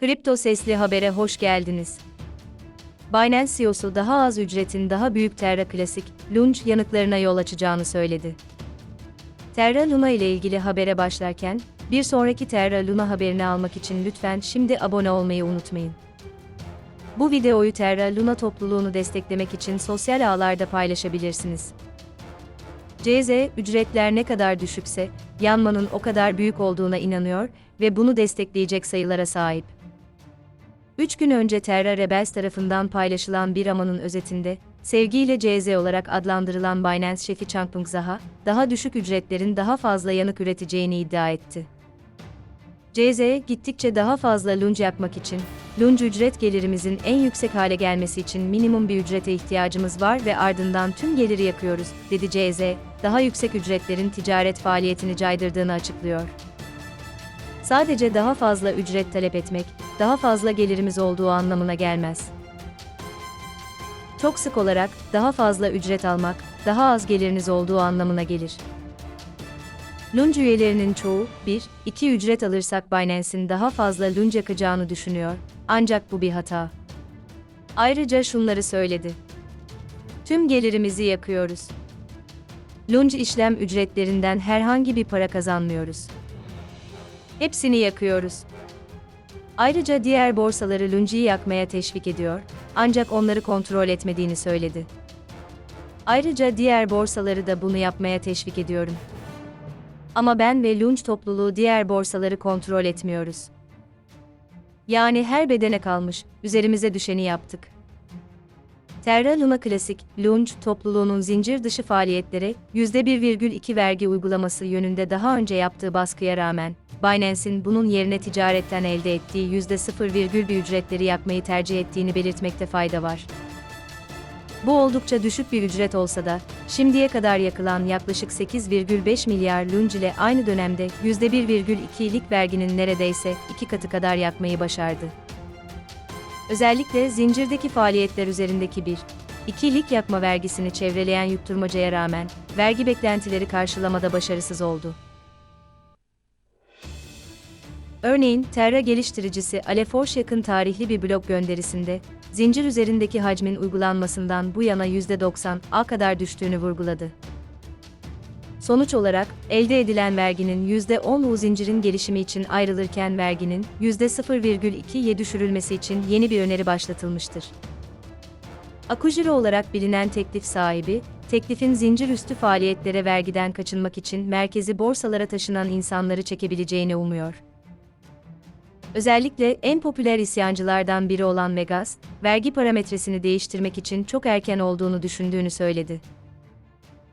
Kripto Sesli Haber'e hoş geldiniz. Binance CEO'su daha az ücretin daha büyük Terra Klasik, Lunge yanıklarına yol açacağını söyledi. Terra Luna ile ilgili habere başlarken, bir sonraki Terra Luna haberini almak için lütfen şimdi abone olmayı unutmayın. Bu videoyu Terra Luna topluluğunu desteklemek için sosyal ağlarda paylaşabilirsiniz. CZ, ücretler ne kadar düşükse, yanmanın o kadar büyük olduğuna inanıyor ve bunu destekleyecek sayılara sahip. 3 gün önce Terra Rebels tarafından paylaşılan bir amanın özetinde, sevgiyle CZ olarak adlandırılan Binance şefi Changpeng Zaha, daha düşük ücretlerin daha fazla yanık üreteceğini iddia etti. CZ, gittikçe daha fazla lunge yapmak için, lunge ücret gelirimizin en yüksek hale gelmesi için minimum bir ücrete ihtiyacımız var ve ardından tüm geliri yakıyoruz, dedi CZ, daha yüksek ücretlerin ticaret faaliyetini caydırdığını açıklıyor. Sadece daha fazla ücret talep etmek, daha fazla gelirimiz olduğu anlamına gelmez. Çok sık olarak daha fazla ücret almak, daha az geliriniz olduğu anlamına gelir. Lunge üyelerinin çoğu, 1, 2 ücret alırsak Binance'in daha fazla lunge yakacağını düşünüyor, ancak bu bir hata. Ayrıca şunları söyledi. Tüm gelirimizi yakıyoruz. Lunge işlem ücretlerinden herhangi bir para kazanmıyoruz. Hepsini yakıyoruz. Ayrıca diğer borsaları Lunge'yi yakmaya teşvik ediyor, ancak onları kontrol etmediğini söyledi. Ayrıca diğer borsaları da bunu yapmaya teşvik ediyorum. Ama ben ve Lunge topluluğu diğer borsaları kontrol etmiyoruz. Yani her bedene kalmış, üzerimize düşeni yaptık. Terra Luna Klasik, Lunge topluluğunun zincir dışı faaliyetlere %1,2 vergi uygulaması yönünde daha önce yaptığı baskıya rağmen, Binance'in bunun yerine ticaretten elde ettiği %0,1 ücretleri yakmayı tercih ettiğini belirtmekte fayda var. Bu oldukça düşük bir ücret olsa da, şimdiye kadar yakılan yaklaşık 8,5 milyar lunge ile aynı dönemde %1,2'lik verginin neredeyse iki katı kadar yakmayı başardı. Özellikle zincirdeki faaliyetler üzerindeki bir, ikilik yakma vergisini çevreleyen yutturmacaya rağmen, vergi beklentileri karşılamada başarısız oldu. Örneğin, Terra geliştiricisi Aleforge yakın tarihli bir blog gönderisinde, zincir üzerindeki hacmin uygulanmasından bu yana %90'a kadar düştüğünü vurguladı. Sonuç olarak, elde edilen verginin %10'u zincirin gelişimi için ayrılırken verginin %0,2'ye düşürülmesi için yeni bir öneri başlatılmıştır. Akujiro olarak bilinen teklif sahibi, teklifin zincir üstü faaliyetlere vergiden kaçınmak için merkezi borsalara taşınan insanları çekebileceğini umuyor. Özellikle en popüler isyancılardan biri olan Vegas, vergi parametresini değiştirmek için çok erken olduğunu düşündüğünü söyledi.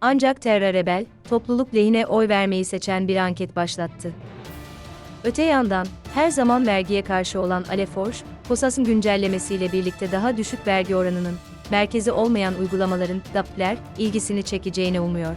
Ancak Terra Rebel, topluluk lehine oy vermeyi seçen bir anket başlattı. Öte yandan, her zaman vergiye karşı olan Aleforge, POSAS'ın güncellemesiyle birlikte daha düşük vergi oranının, merkezi olmayan uygulamaların, DAP'ler, ilgisini çekeceğini umuyor.